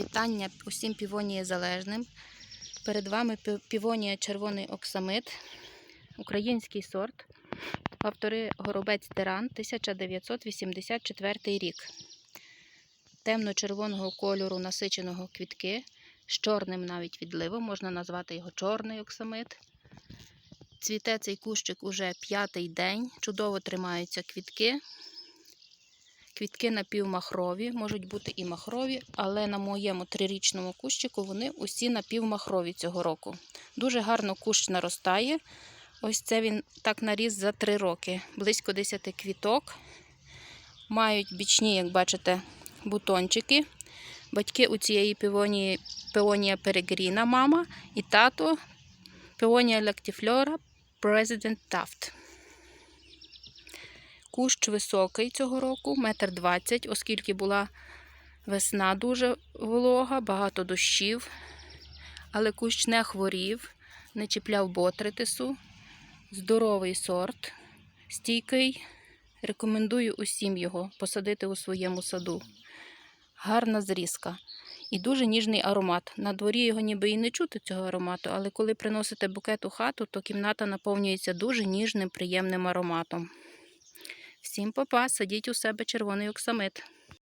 Вітання усім півонії залежним. Перед вами півонія червоний оксамит, український сорт. Автори Горобець Тиран, 1984 рік. Темно-червоного кольору насиченого квітки, з чорним навіть відливом, можна назвати його чорний оксамит. Цвіте цей кущик уже п'ятий день, чудово тримаються квітки. Квітки напівмахрові, можуть бути і махрові, але на моєму трирічному кущику вони усі напівмахрові цього року. Дуже гарно кущ наростає. Ось це він так наріс за 3 роки. Близько 10 квіток. Мають бічні, як бачите, бутончики. Батьки у цієї півонії пеонія перегріна мама і тато пеонія лактіфлора President Taft. Кущ високий цього року, метр двадцять, оскільки була весна дуже волога, багато дощів. Але кущ не хворів, не чіпляв ботритису. Здоровий сорт, стійкий. Рекомендую усім його посадити у своєму саду. Гарна зрізка і дуже ніжний аромат. На дворі його ніби і не чути цього аромату, але коли приносите букет у хату, то кімната наповнюється дуже ніжним, приємним ароматом. Всім па-па, садіть у себе червоний оксамит.